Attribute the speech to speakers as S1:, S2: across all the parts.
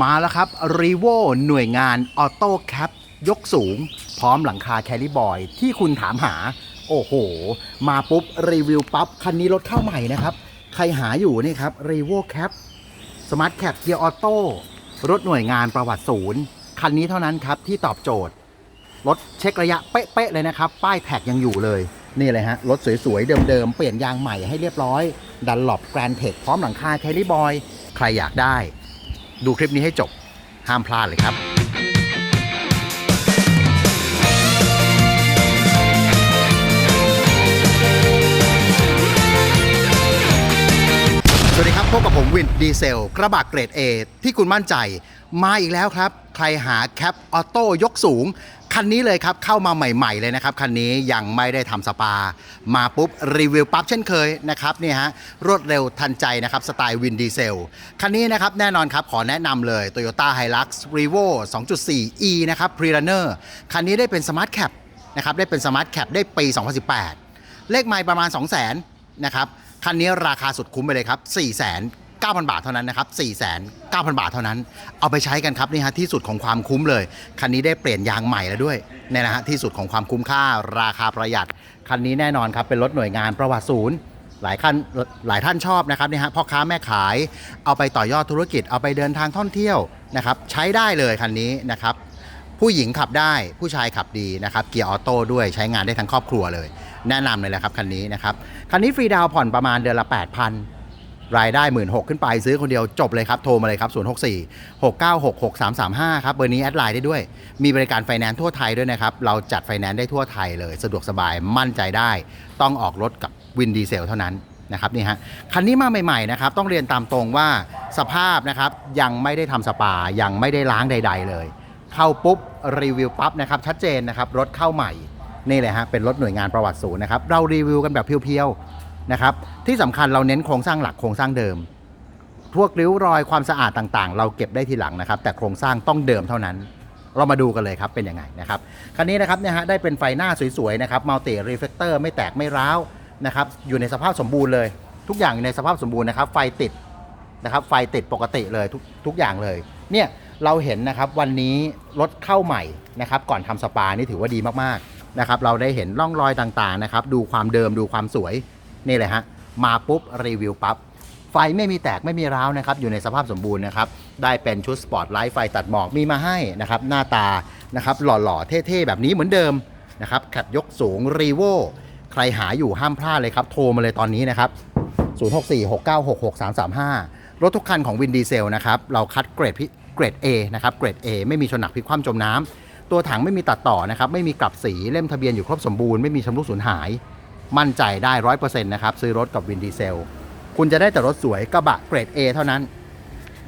S1: มาแล้วครับรีโวหน่วยงานออโต้แคปยกสูง พร้อมหลังคาแคลิบอย ที่คุณถามหา โอ้โห มาปุ๊บ รีวิวปั๊บ คันนี้รถเข้าใหม่นะครับ ใครหาอยู่นี่ครับรีโวแคปสมาร์ทแคปเกียร์ออโต้รถหน่วยงานประวัติศูนย์ คันนี้เท่านั้นครับ ที่ตอบโจทย์ รถเช็คระยะเป๊ะๆเลยนะครับ ป้ายแท็กยังอยู่เลย นี่เลยฮะ รถสวยๆ เดิมๆ เปลี่ยนยางใหม่ให้เรียบร้อย ดันหลบแกรนเทคพร้อมหลังคาแคลิบอย ใครอยากได้ ดูคลิปนี้ให้จบ ห้ามพลาดเลยครับสวัสดีครับพบกับผมวินดีเซล กระบะเกรด A ที่คุณมั่นใจ มาอีกแล้วครับ ใครหาแคปออโต้ยกสูง คันนี้เลยครับเข้ามาใหม่ๆเลยนะครับคันนี้ยังไม่ได้ทำสปา มาปุ๊บรีวิวปั๊บเช่นเคยนะครับนี่ฮะรวดเร็วทันใจนะครับสไตล์วินดีเซลคันนี้นะครับแน่นอนครับขอแนะนำเลย Toyota Hilux Revo 2.4 E นะครับ Pre-runner คันนี้ได้เป็นสมาร์ทแคปนะครับได้เป็นสมาร์ทแคปได้ปี 2018 เลขไมล์ประมาณ 2 0 0 0 0 0นะครับคันนี้ราคาสุดคุ้มไปเลยครับ 4 9 9,000 บาทเท่านั้นนะครับ4 9 0 0 0 บาทเท่านั้น เอาไปใช้กันครับนี่ฮะที่สุดของความคุ้มเลย คันนี้ได้เปลี่ยนยางใหม่แล้วด้วยเนี่ยนะฮะที่สุดของความคุ้มค่าราคาประหยัด คันนี้แน่นอนครับเป็นรถหน่วยงานประวัติศูนย์หลายคันหลายท่านชอบนะครับนี่ฮะพ่อค้าแม่ขาย เอาไปต่อยอดธุรกิจเอาไปเดินทางท่องเที่ยวนะครับใช้ได้เลยคันนี้นะครับผู้หญิงขับได้ผู้ชายขับดีนะครับเกียร์ออโต้ด้วยใช้งานได้ทั้งครอบครัวเลย แนะนำเลยแหละครับคันนี้นะครับคันนี้ฟรีดาวน์ผ่อนประมาณเดือนละ 8,000 รายได้ 1 6ื่นขึ้นไปซื้อคนเดียวจบเลยครับ โทรมาเลยครับ 064 696 6335 ครับ เบอร์นี้แอดไลน์ได้ด้วย มีบริการไฟแนนซ์ทั่วไทยด้วยนะครับ เราจัดไฟแนนซ์ได้ทั่วไทยเลย สะดวกสบายมั่นใจได้ ต้องออกรถกับวินดีเซลเท่านั้นนะครับนี่ฮะคันนี้มาใหม่ๆนะครับต้องเรียนตามตรงว่าสภาพนะครับยังไม่ได้ทำสปายังไม่ได้ล้างใด ๆ เลย เข้าปุ๊บรีวิวปั๊บนะครับชัดเจนนะครับรถเข้าใหม่นี่เลยฮะเป็นรถหน่วยงานประวัติศูนย์นะครับเรารีวิวกันแบบเพียวๆ นะครับ ที่สำคัญเราเน้นโครงสร้างหลักโครงสร้างเดิม พวกริ้วรอยความสะอาดต่างๆ เราเก็บได้ทีหลังนะครับ แต่โครงสร้างต้องเดิมเท่านั้น เรามาดูกันเลยครับเป็นยังไงนะครับคันนี้นะครับเนี่ยฮะได้เป็นไฟหน้าสวยๆนะครับมัลติรีเฟกเตอร์ไม่แตกไม่ร้าวนะครับอยู่ในสภาพสมบูรณ์เลย ทุกอย่างอยู่ในสภาพสมบูรณ์นะครับ ไฟติดนะครับ ไฟติดปกติเลยทุกทุกอย่างเลย เนี่ยเราเห็นนะครับวันนี้รถเข้าใหม่นะครับ ก่อนทำสปานี่ถือว่าดีมากๆนะครับ เราได้เห็นร่องรอยต่างๆนะครับ ดูความเดิมดูความสวย นี่เลยฮะมาปุ๊บรีวิวปั๊บไฟไม่มีแตกไม่มีร้าวนะครับอยู่ในสภาพสมบูรณ์นะครับได้เป็นชุดสปอร์ตไลท์ไฟตัดหมอกมีมาให้นะครับหน้าตานะครับหล่อๆเท่ๆแบบนี้เหมือนเดิมนะครับขัดยกสูงรีโวใครหาอยู่ห้ามพลาดเลยครับ โทรมาเลยตอนนี้นะครับ 0646966335 รถทุกคันของวินดีเซลนะครับ เราคัดเกรดพิเกรด A นะครับ เกรด A ไม่มีชนหนักพลิกคว่ำจมน้ำ ตัวถังไม่มีตัดต่อนะครับ ไม่มีกลับสี เล่มทะเบียนอยู่ครบสมบูรณ์ ไม่มีชำรุดสูญหาย มั่นใจได้ร้อยเปอร์เซ็นต์นะครับ ซื้อรถกับวินดีเซล คุณจะได้แต่รถสวยกระบะเกรด A เท่านั้น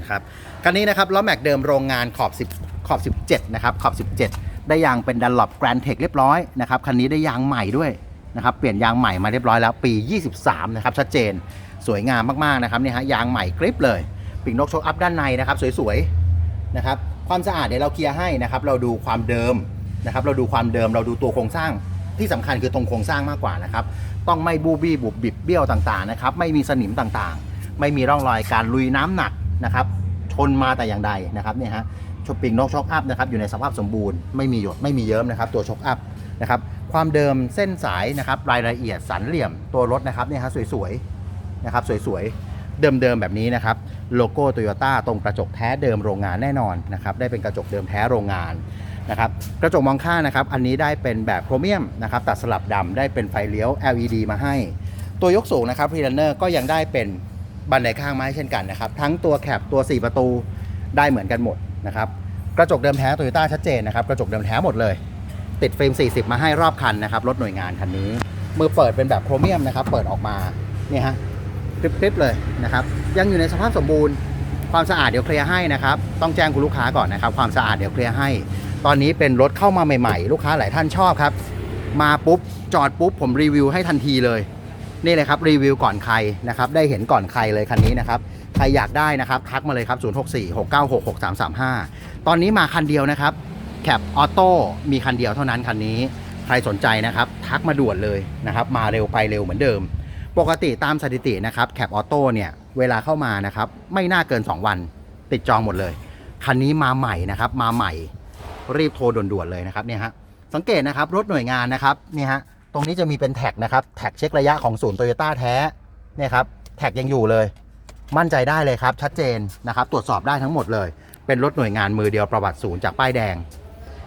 S1: นะครับคันนี้นะครับล้อแม็กเดิมโรงงานขอบ 10 ขอบ 17 นะครับ ขอบ 17 ได้ยางเป็นดันหลบแกรนเทคเรียบร้อยนะครับคันนี้ได้ยางใหม่ด้วยนะครับเปลี่ยนยางใหม่มาเรียบร้อยแล้วปี 23 นะครับชัดเจนสวยงามมากๆนะครับเนี่ยฮะยางใหม่กริปเลยปีกนกโชคอัพด้านในนะครับสวยๆนะครับความสะอาดเดี๋ยวเราเคลียร์ให้นะครับเราดูความเดิมนะครับเราดูความเดิมเราดูตัวโครงสร้าง ที่สำคัญคือตรงโครงสร้างมากกว่านะครับ ต้องไม่บูบี้บุบบิบเบี้ยวต่างๆนะครับ ไม่มีสนิมต่างๆ ไม่มีร่องรอยการลุยน้ำหนักนะครับ ชนมาแต่อย่างใดนะครับเนี่ยฮะชปีกนกช็อคอัพนะครับอยู่ในสภาพสมบูรณ์ไม่มีหยดไม่มีเยิ้มนะครับ ตัวช็อคอัพนะครับความเดิมเส้นสายนะครับรายละเอียดสันเหลี่ยมตัวรถนะครับเนี่ยฮะสวยๆนะครับสวยๆเดิมๆแบบนี้นะครับโลโก้โตโยต้าตรงกระจกแท้เดิมโรงงานแน่นอนนะครับได้เป็นกระจกเดิมแท้โรงงาน นะครับกระจกมองข้างนะครับอันนี้ได้เป็นแบบโครเมียมนะครับตัดสลับดำได้เป็นไฟเลี้ยว LED มาให้ ตัวยกสูงนะครับพรี r นเนอร์ก็ยังได้เป็นบันไดข้างไม้เช่นกันนะครับทั้งตัวแคปตัว 4 ประตูได้เหมือนกันหมดนะครับกระจกเดิมแท้โตโยต้าชัดเจนนะครับกระจกเดิมแท้หมดเลย ติดฟิล์ม 40 มาให้รอบคันนะครับรถหน่วยงานคันนี้ มือเปิดเป็นแบบโครเมียมนะครับเปิดออกมาเนี่ยฮะกริบๆเลยนะครับยังอยู่ในสภาพสมบูรณ์ความสะอาดเดี๋ยวเคลียร์ให้นะครับต้องแจ้งคุณลูกค้าก่อนนะครับความสะอาดเดี๋ยวเคลียร์ให้ ตอนนี้เป็นรถเข้ามาใหม่ๆ ลูกค้าหลายท่านชอบครับ มาปุ๊บจอดปุ๊บผมรีวิวให้ทันทีเลย นี่เลยครับรีวิวก่อนใครนะครับได้เห็นก่อนใครเลยคันนี้นะครับใครอยากได้นะครับทักมาเลยครับ 064 696 6335 ตอนนี้มาคันเดียวนะครับแคปออโต้มีคันเดียวเท่านั้นคันนี้ใครสนใจนะครับ ทักมาด่วนเลยนะครับ มาเร็วไปเร็วเหมือนเดิม ปกติตามสถิตินะครับแคปออโต้เนี่ยเวลาเข้ามานะครับ ไม่น่าเกิน 2 วัน ติดจองหมดเลย คันนี้มาใหม่นะครับ มาใหม่ รีบโทรด่วนๆเลยนะครับเนี่ยฮะสังเกตนะครับรถหน่วยงานนะครับเนี่ยฮะตรงนี้จะมีเป็นแท็กนะครับแท็กเช็คระยะของศูนย์โตโยต้าแท้เนี่ยครับแท็กยังอยู่เลย มั่นใจได้เลยครับชัดเจนนะครับตรวจสอบได้ทั้งหมดเลย เป็นรถหน่วยงานมือเดียวประวัติศูนย์จากป้ายแดง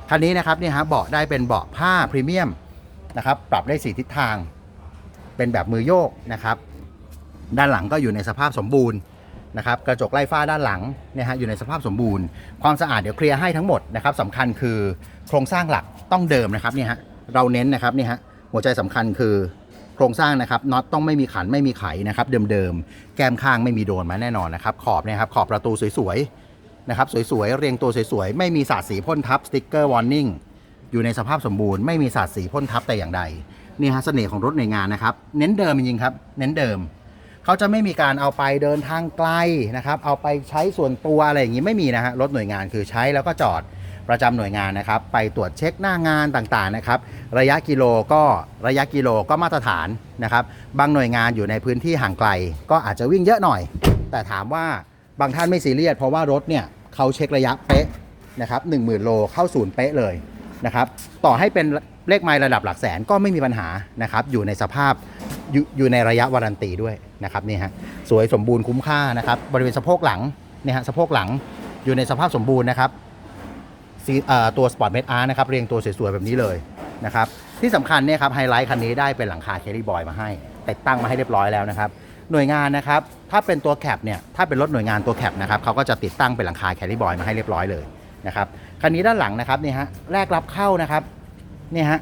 S1: คันนี้นะครับเนี่ยฮะเบาะได้เป็นเบาะผ้าพรีเมียมนะครับปรับได้สีทิศทาง เป็นแบบมือโยกนะครับ ด้านหลังก็อยู่ในสภาพสมบูรณ์ นะครับกระจกไล่ฟ้าด้านหลังเนี่ยฮะอยู่ในสภาพสมบูรณ์ ความสะอาดเดี๋ยวเคลียร์ให้ทั้งหมดนะครับสำคัญคือโครงสร้างหลักต้องเดิมนะครับเนี่ยฮะเราเน้นนะครับเนี่ยฮะหัวใจสำคัญคือโครงสร้างนะครับน็อตต้องไม่มีขันไม่มีไขนะครับเดิมๆแก้มข้างไม่มีโดนมาแน่นอนนะครับขอบเนี่ยครับขอบประตูสวยๆนะครับสวยๆเรียงตัวสวยๆไม่มีสาดสีพ่นทับสติ๊กเกอร์วอร์นิ่งอยู่ในสภาพสมบูรณ์ไม่มีสาดสีพ่นทับแต่อย่างใดนี่ฮะเสน่ห์ของรถในงานนะครับ เน้นเดิมจริงๆครับ เน้นเดิม เขาจะไม่มีการเอาไปเดินทางไกลนะครับ เอาไปใช้ส่วนตัวอะไรอย่างนี้ไม่มีนะฮะรถหน่วยงานคือใช้แล้วก็จอดประจำหน่วยงานนะครับ ไปตรวจเช็คหน้างานต่างๆนะครับ ระยะกิโลก็ระยะกิโลก็มาตรฐานนะครับ บางหน่วยงานอยู่ในพื้นที่ห่างไกล ก็อาจจะวิ่งเยอะหน่อย แต่ถามว่าบางท่านไม่ซีเรียสเพราะว่ารถเนี่ยเขาเช็คระยะเป๊ะนะครับหนึ่งหมื่นโลเข้าศูนย์เป๊ะเลยนะครับ ต่อให้เป็น เลขไมล์ระดับหลักแสนก็ไม่มีปัญหานะครับอยู่ในสภาพอยู่อยู่ในระยะวารันตีด้วยนะครับนี่ฮะสวยสมบูรณ์คุ้มค่านะครับบริเวณสะโพกหลังเนี่ยฮะสะโพกหลังอยู่ในสภาพสมบูรณ์นะครับตัวสปอร์ตเมดอาร์นะครับเรียงตัวสวยๆแบบนี้เลยนะครับที่สำคัญเนี่ยครับไฮไลท์คันนี้ได้เป็นหลังคาเคลลี่บอยมาให้ติดตั้งมาให้เรียบร้อยแล้วนะครับหน่วยงานนะครับถ้าเป็นตัวแคปเนี่ยถ้าเป็นรถหน่วยงานตัวแคปนะครับเขาก็จะติดตั้งเป็นหลังคาแคลลี่บอยมาให้เรียบร้อยเลยนะครับคันนี้ด้านหลังนะครับนี่ฮะแรกรับเข้านะครับ เนี่ยฮะ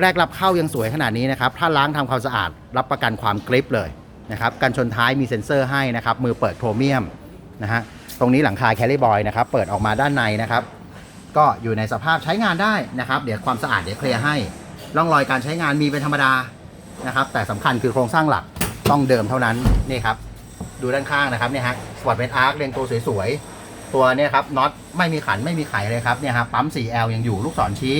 S1: แรกรับเข้ายังสวยขนาดนี้นะครับ ถ้าล้างทำความสะอาดรับประกันความกริปเลยนะครับกันชนท้ายมีเซ็นเซอร์ให้นะครับ มือเปิดโครเมียมนะฮะตรงนี้หลังคาแคลริบอยนะครับ เปิดออกมาด้านในนะครับ ก็อยู่ในสภาพใช้งานได้นะครับ เดี๋ยวความสะอาดเดี๋ยวเคลียร์ให้ร่องรอยการใช้งานมีเป็นธรรมดานะครับ แต่สำคัญคือโครงสร้างหลักต้องเดิมเท่านั้นนี่ครับ ดูด้านข้างนะครับเนี่ยฮะสปอร์ตเป็นอาร์คเรียงตัวสวยๆตัวเนี่ยครับน็อตไม่มีขันไม่มีไขเลยครับเนี่ยฮะปั๊ม 4L ยังอยู่ลูกศรชี้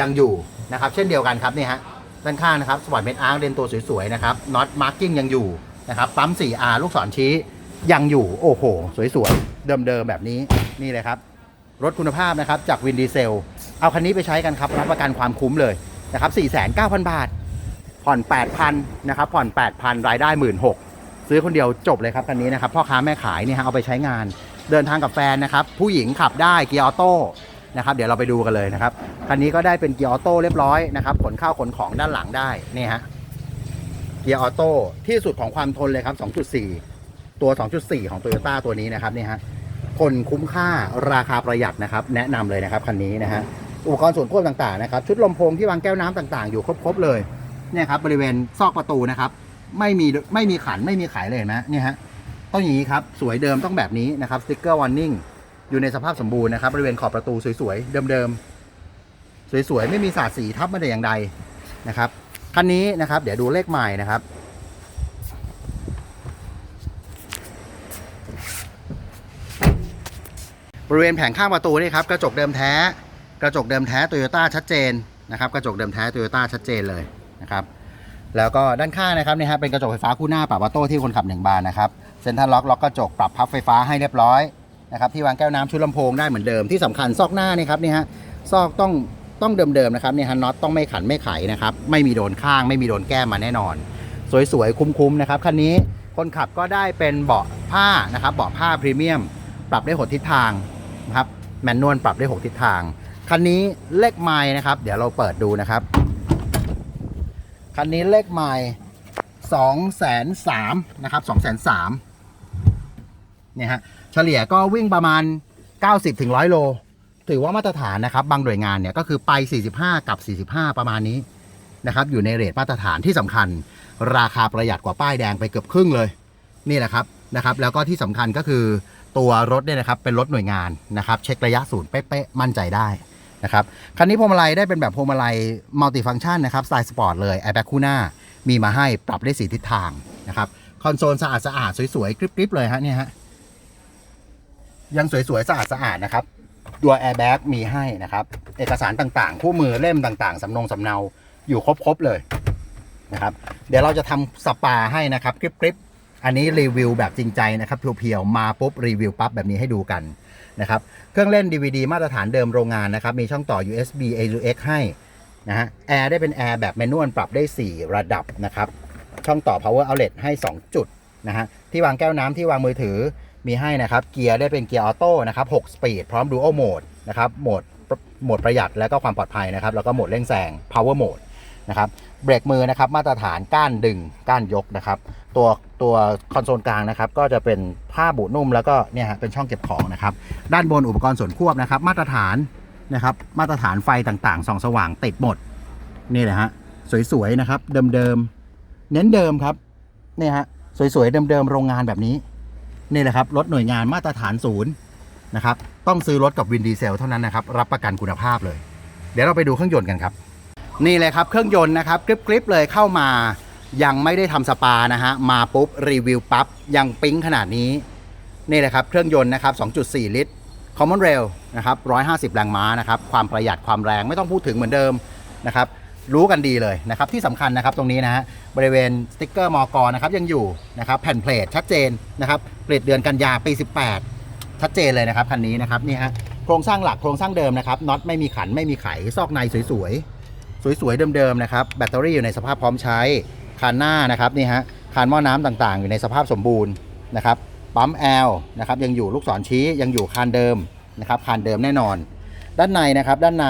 S1: ยังอยู่นะครับ เช่นเดียวกันครับนี่ฮะด้านข้างนะครับสปอร์ตเป็นอาร์เรียงตัวสวยๆนะครับน็อตมาร์กิ้งยังอยู่นะครับปั๊ม 4R ลูกศรชี้ยังอยู่โอ้โห สวยๆ เดิมๆ แบบนี้นี่เลยครับ รถคุณภาพนะครับ จากวินดีเซล เอาคันนี้ไปใช้กันครับ รับประกันความคุ้มเลยนะครับ 4,900บาท ผ่อน 8,000 นะครับ ผ่อน 8,000 รายได้ 16,000ซื้อคนเดียวจบเลยครับคันนี้นะครับ พ่อค้าแม่ขายเนี่ยฮะเอาไปใช้งาน เดินทางกับแฟนนะครับ ผู้หญิงขับได้เกียร์ออโต้ นะครับเดี๋ยวเราไปดูกันเลยนะครับคันนี้ก็ได้เป็นเกียร์ออโต้เรียบร้อยนะครับขนข้าวขนของด้านหลังได้นี่ฮะเกียร์ออโต้ที่สุดของความทนเลยครับ 2.4 ตัว 2.4 ของ Toyota ตัวนี้นะครับนี่ฮะคนคุ้มค่าราคาประหยัดนะครับ แนะนำเลยนะครับคันนี้นะฮะอุปกรณ์ส่วนควบต่างๆนะครับ ชุดลมโพงที่วางแก้วน้ำต่างๆ อยู่ครบๆเลยเนี่ยครับบริเวณซอกประตูนะครับ ไม่มีไม่มีขันไม่มีไขเลยเห็นไหมเนี่ยฮะต้องอย่างนี้ครับสวยเดิมต้องแบบนี้นะครับสติ๊กเกอร์วอร์นิ่ง อยู่ในสภาพสมบูรณ์นะครับบริเวณขอบประตูสวยๆเดิมๆสวยๆไม่มีสาดสีทับมาแต่อย่างใดนะครับคันนี้นะครับ เดี๋ยวดูเลขใหม่นะครับบริเวณแผงข้างประตูนี่ครับกระจกเดิมแท้ กระจกเดิมแท้โตโยต้าชัดเจนนะครับ กระจกเดิมแท้โตโยต้าชัดเจนเลยนะครับแล้วก็ด้านข้างนะครับนี่ฮะเป็นกระจกไฟฟ้าคู่หน้าปรับออโต้ที่คนขับหนึ่งบานนะครับเซ็นทรัลล็อกล็อกกระจกปรับพับไฟฟ้าให้เรียบร้อย นะครับที่วางแก้วน้ำชุดลำโพงได้เหมือนเดิมที่สำคัญซอกหน้านี่ครับนี่ฮะซอกต้องต้องเดิมๆนะครับเนี่ยฮะน็อตต้องไม่ขันไม่ไขนะครับไม่มีโดนข้างไม่มีโดนแก้มมาแน่นอน สวยๆคุ้มๆนะครับคันนี้คนขับก็ได้เป็นเบาะผ้านะครับเบาะผ้าพรีเมียม ปรับได้หดทิศทางนะครับแมนนวลปรับได้หกทิศทางคันนี้เลขไม้นะครับ เดี๋ยวเราเปิดดูนะครับคันนี้เลขไม้สองแสนสามนะครับสองแสนสามเนี่ยฮะ เฉลี่ยก็วิ่งประมาณ90ถึง100โล ถือว่ามาตรฐานนะครับ บางหน่วยงานเนี่ยก็คือไป 45 กับ 45 ประมาณนี้นะครับ อยู่ในเรทมาตรฐานที่สำคัญ ราคาประหยัดกว่าป้ายแดงไปเกือบครึ่งเลย นี่แหละครับนะครับ แล้วก็ที่สำคัญก็คือตัวรถเนี่ยนะครับเป็นรถหน่วยงานนะครับ เช็คระยะศูนย์เป๊ะๆมั่นใจได้นะครับคันนี้พวงมาลัยได้เป็นแบบพวงมาลัยมัลติฟัง c t ชันนะครับสไตล์สปอร์ตเลยแอร์แบ็กคู่หน้ามีมาให้ปรับได้สีทิศทางนะครับคอนโซลสะอาดสะอาดๆสวยๆกริบๆเลยฮะเนี่ยฮะ ยังสวยๆสะอาดสะอาดๆนะครับ ตัวแอร์แบ็กมีให้นะครับ เอกสารต่างๆ คู่มือเล่มต่างๆสำนงสำเนาอยู่ครบๆเลยนะครับ เดี๋ยวเราจะทำสปาให้นะครับกริบๆอันนี้รีวิวแบบจริงใจนะครับเพียวๆมาปุ๊บรีวิวปั๊บแบบนี้ให้ดูกันนะครับเครื่องเล่น DVD มาตรฐานเดิมโรงงานนะครับ มีช่องต่อ USB AUX ให้นะฮะแอร์ได้เป็นแอร์แบบแมนนวลปรับได้ 4 ระดับนะครับ ช่องต่อ power outlet ให้ 2 จุดนะฮะที่วางแก้วน้ำที่วางมือถือ มีให้นะครับเกียร์ได้เป็นเกียร์ออโต้นะครับ6สปีดพร้อม dual mode นะครับโหมดโหมดประหยัดและก็ความปลอดภัยนะครับแล้วก็โหมดเร่งแซง power mode นะครับเบรกมือนะครับมาตรฐานก้านดึงก้านยกนะครับ ตัวตัวคอนโซลกลางนะครับก็จะเป็นผ้าบุนุ่มแล้วก็เนี่ยฮะเป็นช่องเก็บของนะครับด้านบนอุปกรณ์ส่วนควบนะครับ มาตรฐานนะครับมาตรฐานไฟต่างๆส่องสว่างติดหมดนี่แหละฮะสวยๆนะครับเดิมๆเน้นเดิมครับนี่ฮะสวยๆเดิมๆโรงงานแบบนี้ นี่แหละครับรถหน่วยงานมาตรฐานศูนย์นะครับต้องซื้อรถกับวินดีเซลเท่านั้นนะครับรับประกันคุณภาพเลย เดี๋ยวเราไปดูเครื่องยนต์กันครับ นี่เลยครับเครื่องยนต์นะครับกริบๆเลยเข้ามายังไม่ได้ทำสปานะฮะมาปุ๊บรีวิวปั๊บยังปิ๊งขนาดนี้นี่แหละครับเครื่องยนต์นะครับ 2.4 ลิตร Common Rail นะครับ 150 แรงม้านะครับ ความประหยัดความแรงไม่ต้องพูดถึงเหมือนเดิมนะครับ รู้กันดีเลยนะครับที่สำคัญนะครับตรงนี้นะฮะบริเวณสติ๊กเกอร์มอกรนะครับยังอยู่นะครับแผ่นเพลทชัดเจนนะครับผลิตเดือนกันยาปี 18 ชัดเจนเลยนะครับคันนี้นะครับนี่ฮะโครงสร้างหลักโครงสร้างเดิมนะครับน็อตไม่มีขันไม่มีไขซอกในสวยๆสวยๆเดิมๆนะครับแบตเตอรี่อยู่ในสภาพพร้อมใช้คานหน้านะครับนี่ฮะคานหม้อน้ำต่างๆ อยู่ในสภาพสมบูรณ์นะครับปั๊มแอลนะครับยังอยู่ลูกศรชี้ยังอยู่คานเดิมนะครับคานเดิมแน่นอน ด้านในนะครับด้านใน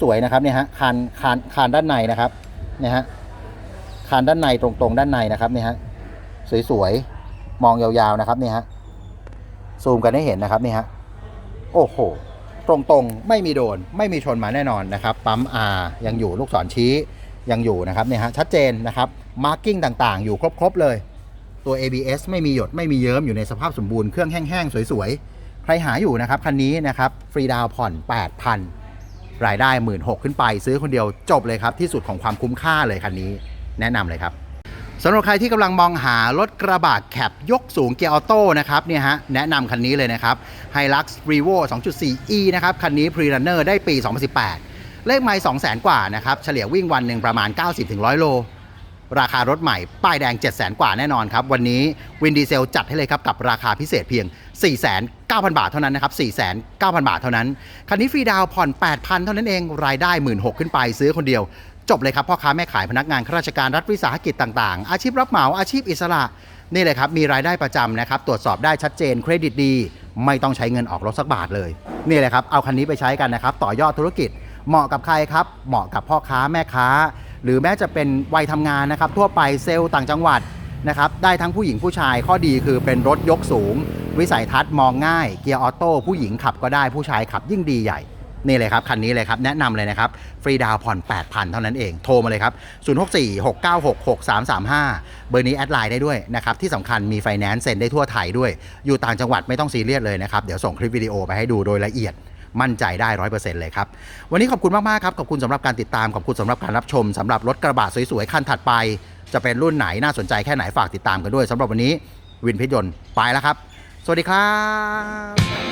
S1: สวยๆนะครับเนี่ยฮะคานคานคานด้านในนะครับเนี่ยฮะคานด้านในตรงๆ ด้านในนะครับเนี่ยฮะสวยๆมองยาวๆนะครับเนี่ยฮะซูมกันให้เห็นนะครับเนี่ยฮะโอ้โหตรงๆ ไม่มีโดน ไม่มีชนมาแน่นอนนะครับ ปั๊ม R ยังอยู่ลูกศรชี้ยังอยู่นะครับเนี่ยฮะชัดเจนนะครับมาร์กิ้งต่างๆ อยู่ครบๆเลยตัว ABS ไม่มีหยดไม่มีเยิ้มอยู่ในสภาพสมบูรณ์เครื่องแห้งๆ สวยๆ ใครหาอยู่นะครับ คันนี้นะครับ ฟรีดาวผ่อน 8,000 รายได้1 6ื่นขึ้นไป ซื้อคนเดียวจบเลยครับ ที่สุดของความคุ้มค่าเลยคันนี้ แนะนำเลยครับสำหรับใครที่กำลังมองหารถกระบะแคปยกสูงเกียร์ออโต้นะครับเนี่ยฮะแนะนำคันนี้เลยนะครับ Hilux Revo 2.4e นะครับ คันนี้ Pre-Runner ได้ปี 2018 เลขไมล์200,000 กว่านะครับ เฉลี่ยวิ่งวันหนึ่งประมาณ 90-100 โล ราคารถใหม่ ป้ายแดง 700,000กว่าแน่นอนครับ วันนี้วินดีเซลจัดให้เลยครับ กับราคาพิเศษเพียง 4 9 0 0 0 0บาทเท่านั้นนะครับ 4 9 0 0 0 0 บาทเท่านั้น คันนี้ฟรีดาวผ่อน 8,000 เท่านั้นเอง รายได้ 16,000ขึ้นไปซื้อคนเดียว จบเลยครับพ่อค้าแม่ขายพนักงานข้าราชการรัฐวิสาหกิจต่างๆ อาชีพรับเหมาอาชีพอิสระนี่เลยครับมีรายได้ประจำนะครับตรวจสอบได้ชัดเจนเครดิตดี ไม่ต้องใช้เงินออกรถสักบาทเลย นี่เลยครับเอาคันนี้ไปใช้กันนะครับต่อยอดธุรกิจเหมาะกับใครครับ เหมาะกับพ่อค้าแม่ค้า หรือแม้จะเป็นวัยทำงานนะครับทั่วไปเซลล์ต่างจังหวัดนะครับได้ทั้งผู้หญิงผู้ชายข้อดีคือเป็นรถยกสูง วิสัยทัศน์มองง่าย เกียร์ออโต้ผู้หญิงขับก็ได้ผู้ชายขับยิ่งดีใหญ่ นี่เลยครับ คันนี้เลยครับ แนะนำเลยนะครับ ฟรีดาวผ่อน 8,000 เท่านั้นเอง โทรมาเลยครับ 064 696 6335 เบอร์นี้แอดไลน์ได้ด้วยนะครับ ที่สำคัญมีไฟแนนซ์เซ็นได้ทั่วไทยด้วย อยู่ต่างจังหวัดไม่ต้องซีเรียสเลยนะครับ เดี๋ยวส่งคลิปวิดีโอไปให้ดูโดยละเอียด มั่นใจได้ร้อยเปอร์เซ็นต์เลยครับ วันนี้ขอบคุณมากๆครับ ขอบคุณสำหรับการติดตาม ขอบคุณสำหรับการรับชมสำหรับรถกระบะสวยๆคันถัดไป จะเป็นรุ่นไหนน่าสนใจแค่ไหนฝากติดตามกันด้วยสำหรับวันนี้วินเพชรยนต์ไปแล้วครับ สวัสดีครับ